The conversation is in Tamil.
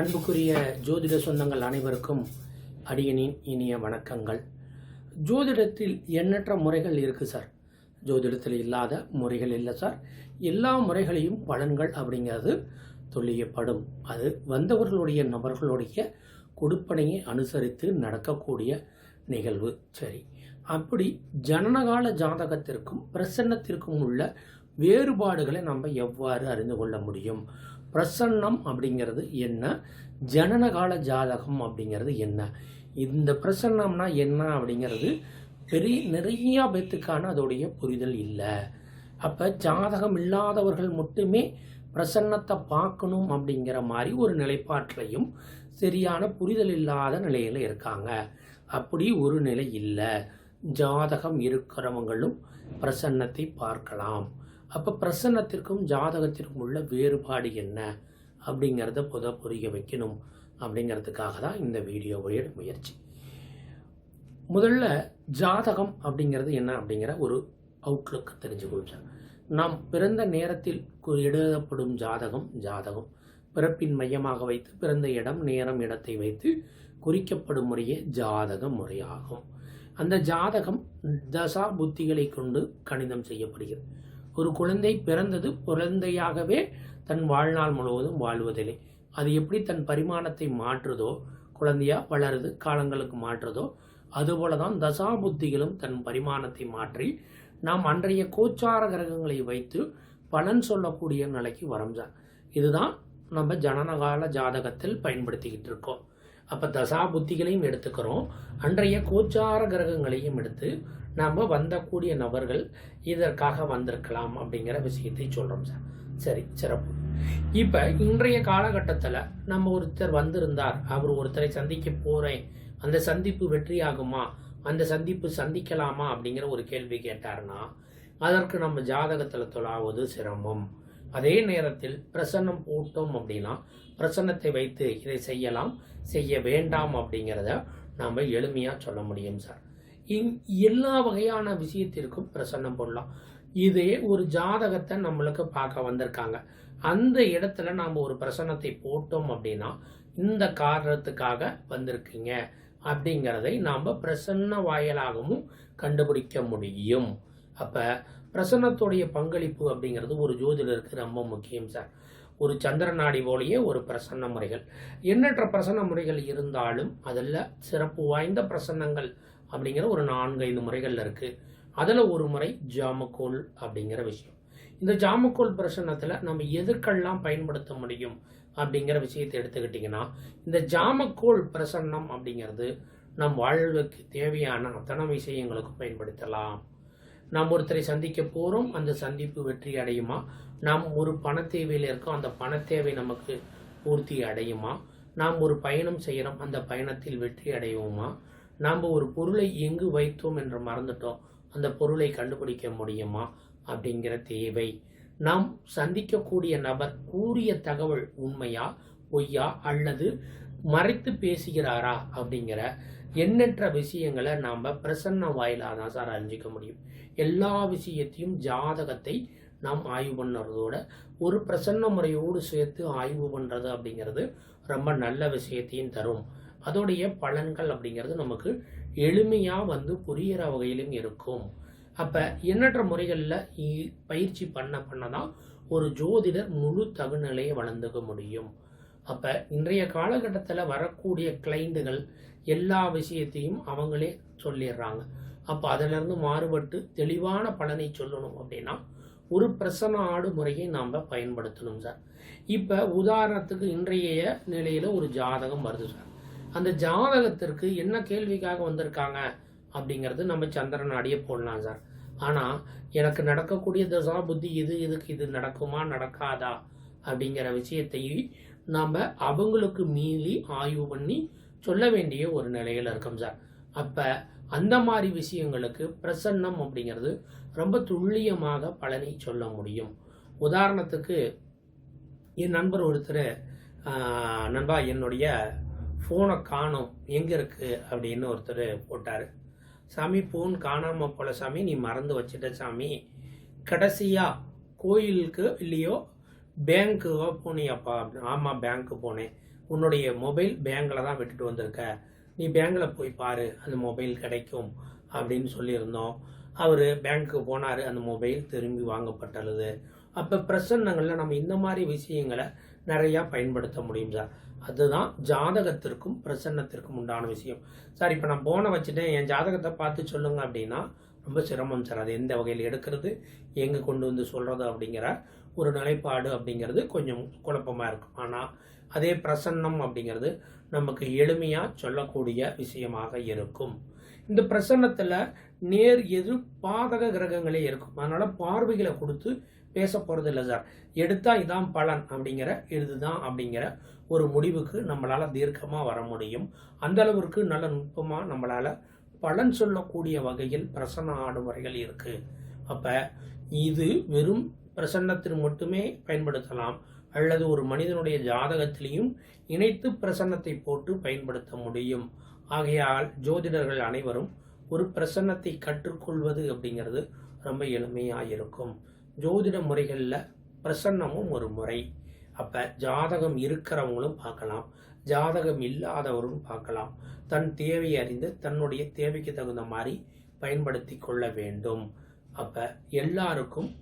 அன்புக்குரிய ஜோதிட சொந்தங்கள் அனைவருக்கும் அடியனின் இனிய வணக்கங்கள். ஜோதிடத்தில் எண்ணற்ற முறைகள் இருக்குது சார். ஜோதிடத்தில் இல்லாத முறைகள் இல்லை சார். எல்லா முறைகளையும் பலன்கள் அப்படிங்கிறது தொல்லியப்படும். அது வந்தவர்களுடைய நபர்களுடைய கொடுப்பனையை அனுசரித்து நடக்கக்கூடிய நிகழ்வு. சரி. அப்படி ஜனனகால ஜாதகத்திற்கும் பிரசன்னத்திற்கும் உள்ள வேறுபாடுகளை நம்ம எவ்வாறு அறிந்து கொள்ள முடியும்? பிரசன்னம் அப்படிங்கிறது என்ன? ஜனனகால ஜாதகம் அப்படிங்கிறது என்ன? இந்த பிரசன்னம்னா என்ன அப்படிங்கிறது பெரிய நிறையா பேத்துக்கான அதோடைய புரிதல் இல்லை. அப்போ ஜாதகம் இல்லாதவர்கள் மட்டுமே பிரசன்னத்தை பார்க்கணும் அப்படிங்கிற மாதிரி ஒரு நிலைப்பாட்டிலையும் சரியான புரிதல் இல்லாத நிலையில் இருக்காங்க. அப்படி ஒரு நிலை இல்லை. ஜாதகம் இருக்கிறவங்களும் பிரசன்னத்தை பார்க்கலாம். அப்போ பிரசன்னத்திற்கும் ஜாதகத்திற்கும் உள்ள வேறுபாடு என்ன? அப்படிங்கிறத புத புரிய வைக்கணும். அப்படிங்கிறதுக்காக தான் இந்த வீடியோவுடைய முயற்சி. முதல்ல ஜாதகம் அப்படிங்கிறது என்ன அப்படிங்கிற ஒரு அவுட்லுக் தெரிஞ்சுக்கொள்ளும் நாம் பிறந்த நேரத்தில் கு- எழுதப்படும் ஜாதகம் ஜாதகம். பிறப்பின் மையமாக வைத்து பிறந்த இடம் நேரம் இடத்தை வைத்து குறிக்கப்படும் முறையே ஜாதக முறையாகும். அந்த ஜாதகம் தசா புத்திகளை கொண்டு கணிதம் செய்யப்படுகிறது. ஒரு குழந்தை பிறந்தது குழந்தையாகவே தன் வாழ்நாள் முழுவதும் வாழ்வதில்லை. அது எப்படி தன் பரிமாணத்தை மாற்றுதோ குழந்தையா வளருது காலங்களுக்கு மாற்றுதோ அதுபோல தான் தசாபுத்திகளும் தன் பரிமாணத்தை மாற்றி நாம் அன்றைய கோச்சார கிரகங்களை வைத்து பலன் சொல்லக்கூடிய நிலைக்கு வரோம் இதுதான் நம்ம ஜனனகால ஜாதகத்தில் பயன்படுத்திக்கிட்டு இருக்கோம். அப்போ தசா புத்திகளையும் எடுத்துக்கிறோம். அன்றைய கோச்சார கிரகங்களையும் எடுத்து நாம் வந்தக்கூடிய நபர்கள் இதற்காக வந்திருக்கலாம் அப்படிங்கிற விஷயத்தை சொல்கிறோம் சார். சரி சிறப்பு. இப்போ இன்றைய காலகட்டத்தில் நம்ம ஒருத்தர் வந்திருந்தார். அவர் ஒருத்தரை சந்திக்க போகிறேன் அந்த சந்திப்பு வெற்றியாகுமா? அந்த சந்திப்பு சந்திக்கலாமா அப்படிங்கிற ஒரு கேள்வி கேட்டார்னா அதற்கு நம்ம ஜாதகத்தில் தொழாவது சிரமம். அதே நேரத்தில் பிரசன்னம் போட்டோம் அப்படின்னா பிரசன்னத்தை வைத்து இதை செய்யலாம். செய்ய வேண்டாம் அப்படிங்கிறத நாம் எளிமையாக சொல்ல முடியும் சார். இங் எல்லா வகையான விஷயத்திற்கும் பிரசன்னம் போடலாம். இதே ஒரு ஜாதகத்தை நம்மளுக்கு பார்க்க வந்திருக்காங்க. அந்த இடத்துல நாம் ஒரு பிரசன்னத்தை போட்டோம் அப்படின்னா இந்த காரணத்துக்காக வந்திருக்கீங்க அப்படிங்கிறதை நாம் பிரசன்ன வாயிலாகவும் கண்டுபிடிக்க முடியும். அப்போ பிரசன்னத்துடைய பங்களிப்பு அப்படிங்கிறது ஒரு ஜோதிடருக்கு ரொம்ப முக்கியம் சார். ஒரு சந்திர நாடி போலயே ஒரு பிரசன்ன முறைகள். எண்ணற்ற பிரசன்ன முறைகள் இருந்தாலும் அதில் சிறப்பு வாய்ந்த பிரசன்னங்கள் அப்படிங்கிற ஒரு நான்கு ஐந்து முறைகள் இருக்குது அதில் ஒரு முறை ஜாமக்கோல் அப்படிங்கிற விஷயம். இந்த ஜாமக்கோல் பிரசன்னத்தில் நம்ம எதற்கெல்லாம் பயன்படுத்த முடியும் அப்படிங்கிற விஷயத்தை எடுத்துக்கிட்டிங்கன்னா இந்த ஜாமக்கோல் பிரசன்னம் அப்படிங்கிறது நம் வாழ்வுக்கு தேவையான அத்தனை விஷயங்களுக்கும் பயன்படுத்தலாம். நாம் ஒருத்தரை சந்திக்க போகிறோம் அந்த சந்திப்பு வெற்றி அடையுமா? நாம் ஒரு பண தேவையில் இருக்கோம் அந்த பண தேவை நமக்கு பூர்த்தி அடையுமா? நாம் ஒரு பயணம் செய்கிறோம் அந்த பயணத்தில் வெற்றி அடைவோமா? நாம் ஒரு பொருளை எங்கு வைத்தோம் என்று மறந்துட்டோம் அந்த பொருளை கண்டுபிடிக்க முடியுமா? அப்படிங்கிற தேவை. நாம் சந்திக்கக்கூடிய நபர் கூறிய தகவல் உண்மையா பொய்யா அல்லது மறைத்து பேசுகிறாரா? அப்படிங்கிற எண்ணற்ற விஷயங்களை நாம் பிரசன்ன வாயிலாக தான் சார் அறிஞ்சிக்க முடியும். எல்லா விஷயத்தையும் ஜாதகத்தை நாம் ஆய்வு பண்ணுறதோட ஒரு பிரசன்ன முறையோடு சேர்த்து ஆய்வு பண்ணுறது அப்படிங்கிறது ரொம்ப நல்ல விஷயத்தையும் தரும். அதோடைய பலன்கள் அப்படிங்கிறது நமக்கு எளிமையாக வந்து புரிகிற வகையிலும் இருக்கும். அப்போ எண்ணற்ற முறைகளில் பயிற்சி பண்ண பண்ண தான் ஒரு ஜோதிடர் முழு தகுநிலையை வளர்ந்துக்க முடியும். அப்போ இன்றைய காலகட்டத்தில் வரக்கூடிய கிளைண்டுகள் எல்லா விஷயத்தையும் அவங்களே சொல்லிடுறாங்க. அப்போ அதிலிருந்து மாறுபட்டு தெளிவான பலனை சொல்லணும் அப்படின்னா ஒரு பிரசன ஆடு முறையை நாம் பயன்படுத்தணும் சார். இப்போ உதாரணத்துக்கு இன்றைய நிலையில் ஒரு ஜாதகம் வருது சார். அந்த ஜாதகத்திற்கு என்ன கேள்விக்காக வந்திருக்காங்க அப்படிங்கிறது நம்ம சந்திரன் அடிய போடலாம் சார். ஆனால் எனக்கு நடக்கக்கூடிய தசா புத்தி இது இதுக்கு இது நடக்குமா நடக்காதா அப்படிங்கிற விஷயத்தை நாம் அவங்களுக்கு மீறி ஆய்வு பண்ணி சொல்ல வேண்டிய ஒரு நிலையில் இருக்கோம் சார். அப்போ அந்த மாதிரி விஷயங்களுக்கு பிரசன்னம் அப்படிங்கிறது ரொம்ப துல்லியமாக பலனை சொல்ல முடியும். உதாரணத்துக்கு என் நண்பர் ஒருத்தர் நண்பா என்னுடைய ஃபோனை காணும். எங்கே இருக்குது அப்படின்னு ஒருத்தர் போட்டார். சாமி ஃபோன் காணாமல் போல சாமி நீ மறந்து வச்சுட்ட சாமி. கடைசியாக கோயிலுக்கு இல்லையோ பேங்க்கு போனியாப்பா? ஆமாம் பேங்க்கு போனேன். உன்னுடைய மொபைல் பேங்கில் தான் விட்டுட்டு வந்திருக்க. நீ பேங்கில் போய் பாரு அந்த மொபைல் கிடைக்கும் அப்படின்னு சொல்லியிருந்தோம். அவர் பேங்க்குக்கு போனார் அந்த மொபைல் திரும்பி வாங்கப்பட்டுள்ளது அப்போ பிரசன்னங்களில் நம்ம இந்த மாதிரி விஷயங்களை நிறையா பயன்படுத்த முடியும் சார். அதுதான் ஜாதகத்திற்கும் பிரசன்னத்திற்கும் உண்டான விஷயம். சார் இப்போ நான் போனை வச்சுட்டேன் என் ஜாதகத்தை பார்த்து சொல்லுங்கள் அப்படின்னா ரொம்ப சிரமம் சார். அது எந்த வகையில் எடுக்கிறது எங்கே கொண்டு வந்து சொல்கிறது அப்படிங்கிற ஒரு நிலைப்பாடு அப்படிங்கிறது கொஞ்சம் குழப்பமாக இருக்கும். ஆனால் அதே பிரசன்னம் அப்படிங்கிறது நமக்கு எளிமையாக சொல்லக்கூடிய விஷயமாக இருக்கும். இந்த பிரசன்னத்தில் நேர் எதிர் பாதக கிரகங்களே இருக்கும். அதனால் பார்வைகளை கொடுத்து பேச போகிறது இல்லை சார். எடுத்தால் இதான் பலன் அப்படிங்கிற இதுதான் அப்படிங்கிற ஒரு முடிவுக்கு நம்மளால் தீர்க்கமாக வர முடியும். அந்தளவிற்கு நல்ல நுட்பமாக நம்மளால் பலன் சொல்லக்கூடிய வகையில் பிரசன்ன ஆடுமுறைகள் இருக்குது அப்போ இது வெறும் பிரசன்னத்தில் மட்டுமே பயன்படுத்தலாம். அல்லது ஒரு மனிதனுடைய ஜாதகத்திலையும் இணைத்து பிரசன்னத்தை போட்டு பயன்படுத்த முடியும். ஆகையால் ஜோதிடர்கள் அனைவரும் ஒரு பிரசன்னத்தை கற்றுக்கொள்வது அப்படிங்கிறது ரொம்ப எளிமையாக இருக்கும். ஜோதிட முறைகளில் பிரசன்னமும் ஒரு முறை. அப்போ ஜாதகம் இருக்கிறவங்களும் பார்க்கலாம். ஜாதகம் இல்லாதவரும் பார்க்கலாம். தன் தேவையை அறிந்து தன்னுடைய தேவைக்கு தகுந்த மாதிரி பயன்படுத்தி கொள்ள வேண்டும். அப்போ எல்லாருக்கும்